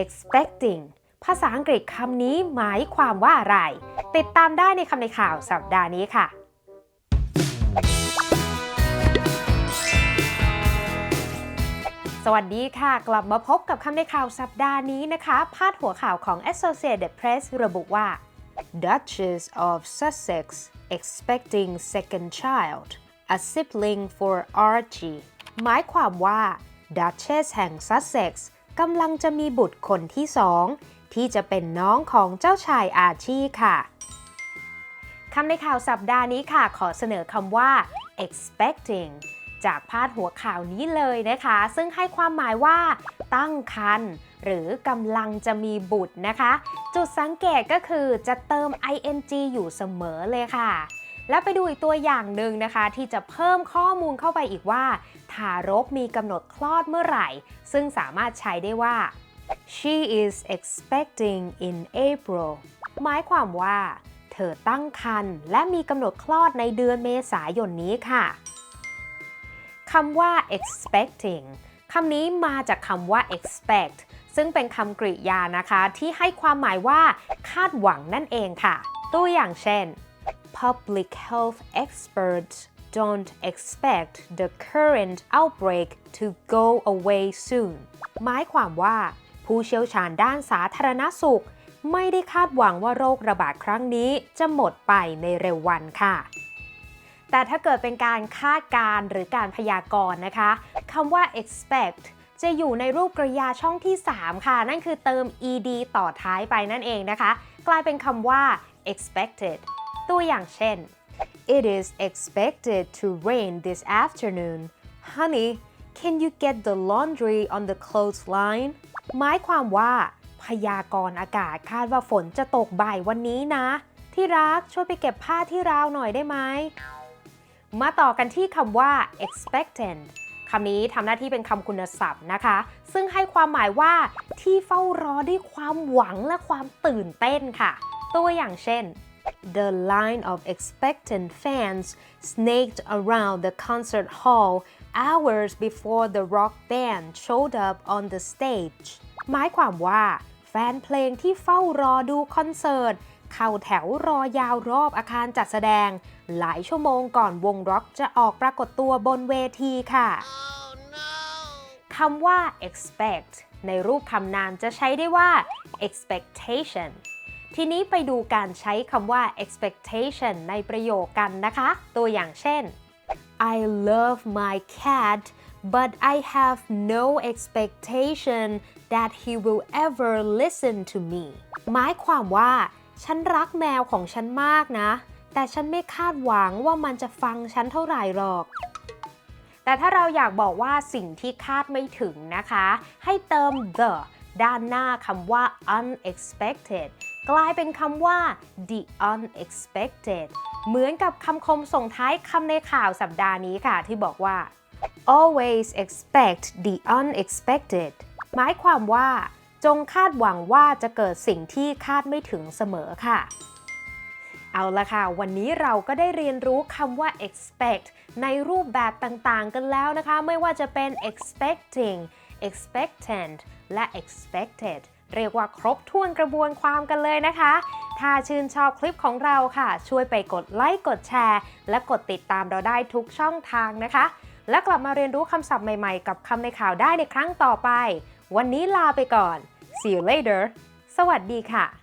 expecting ภาษาอังกฤษคำนี้หมายความว่าอะไร ติดตามได้ในคำในข่าวสัปดาห์นี้ค่ะ สวัสดีค่ะ กลับมาพบกับคำในข่าวสัปดาห์นี้นะคะ พาดหัวข่าวของ Associated Press ระบุว่า Duchess of Sussex expecting second child a sibling for Archie หมายความว่า Duchess แห่ง Sussex ก กำลังจะมีบุตรคนที่สองที่จะเป็นน้องของเจ้าชายอาชีค่ะคำในข่าวสัปดาห์นี้ค่ะ ขอเสนอคำว่า expecting จากพาดหัวข่าวนี้เลยนะคะ ซึ่งให้ความหมายว่า ตั้งครรภ์หรือกำลังจะมีบุตรนะคะ จุดสังเกตก็คือจะเติม ing อยู่เสมอเลยค่ะ แล้วไปดูอีกตัวอย่างหนึ่งนะคะ ที่จะเพิ่มข้อมูลเข้าไปอีกว่า ทารกมีกำหนดคลอดเมื่อไหร่ ซึ่งสามารถใช้ได้ว่า she is expecting in April หมายความว่า เธอตั้งครรภ์และมีกำหนดคลอดในเดือนเมษายนนี้ค่ะคำว่า expecting คำนี้มาจากคำว่า expect ซึ่งเป็นคำกริยานะคะ ที่ให้ความหมายว่า คาดหวังนั่นเองค่ะ ตัวอย่างเช่น Public health experts don't expect the current outbreak to go away soon หมายความว่า ผู้เชี่ยวชาญด้านสาธารณสุข ไม่ได้คาดหวังว่าโรคระบาดครั้งนี้จะหมดไปในเร็ววันค่ะ แต่ถ้าเกิดเป็นการคาดการ์หรือการพยากรณ์นะคะคำว่า expect จะอยู่ในรูปกริยาช่องที่ 3 ค่ะ นั่นคือเติม ed ต่อท้ายไปนั่นเองนะคะ กลายเป็นคำว่า expected ตัวอย่างเช่น It is expected to rain this afternoon Honey can you get the laundry on the clothesline หมายความว่าพยากรณ์อากาศคาดว่าฝนจะตกบ่ายวันนี้นะ ที่รักช่วยไปเก็บผ้าที่ราวหน่อยได้ไหม มาต่อกันที่คำว่า expectant คำนี้ทำหน้าที่เป็นคำคุณศัพท์นะคะ ซึ่งให้ความหมายว่าที่เฝ้ารอด้วยความหวังและความตื่นเต้นค่ะ ตัวอย่างเช่น The line of expectant fans snaked around the concert hall hours before the rock band showed up on the stage หมายความว่าแฟนเพลงที่เฝ้ารอดูคอนเสิร์ตเข้าแถวรอยาวรอบอาคารจัดแสดง หลายชั่วโมงก่อนวงร็อกจะออกปรากฏตัวบนเวทีค่ะคำว่า expect ในรูปคำนามจะใช้ได้ว่า expectation ทีนี้ไปดูการใช้คำว่า expectation ในประโยคกันนะคะ ตัวอย่างเช่น I love my cat but I have no expectation that he will ever listen to me หมายความว่า ฉันรักแมวของฉันมากนะ แต่ฉันไม่คาดหวังว่ามันจะฟังฉันเท่าไหร่หรอกแต่ถ้าเราอยากบอกว่าสิ่งที่คาดไม่ถึงนะคะ ให้เติม the ด้านหน้าคำว่า unexpected กลายเป็นคำว่า the unexpected เหมือนกับคำคมส่งท้ายคำในข่าวสัปดาห์นี้ค่ะ ที่บอกว่า always expect the unexpected หมายความว่า จงคาดหวังว่าจะเกิดสิ่งที่คาดไม่ถึงเสมอค่ะ เอาละค่ะ วันนี้เราก็ได้เรียนรู้คำว่า expect ในรูปแบบต่างๆ กันแล้วนะคะ ไม่ว่าจะเป็น expecting expectant และ expected เรียกว่าครบถ้วนกระบวนความกันเลยนะคะ ถ้าชื่นชอบคลิปของเราค่ะ ช่วยไปกดไลค์กดแชร์ และกดติดตามเราได้ทุกช่องทางนะคะ และกลับมาเรียนรู้คำศัพท์ใหม่ๆ กับคำในข่าวได้ในครั้งต่อไป วันนี้ลาไปก่อน see you later สวัสดีค่ะ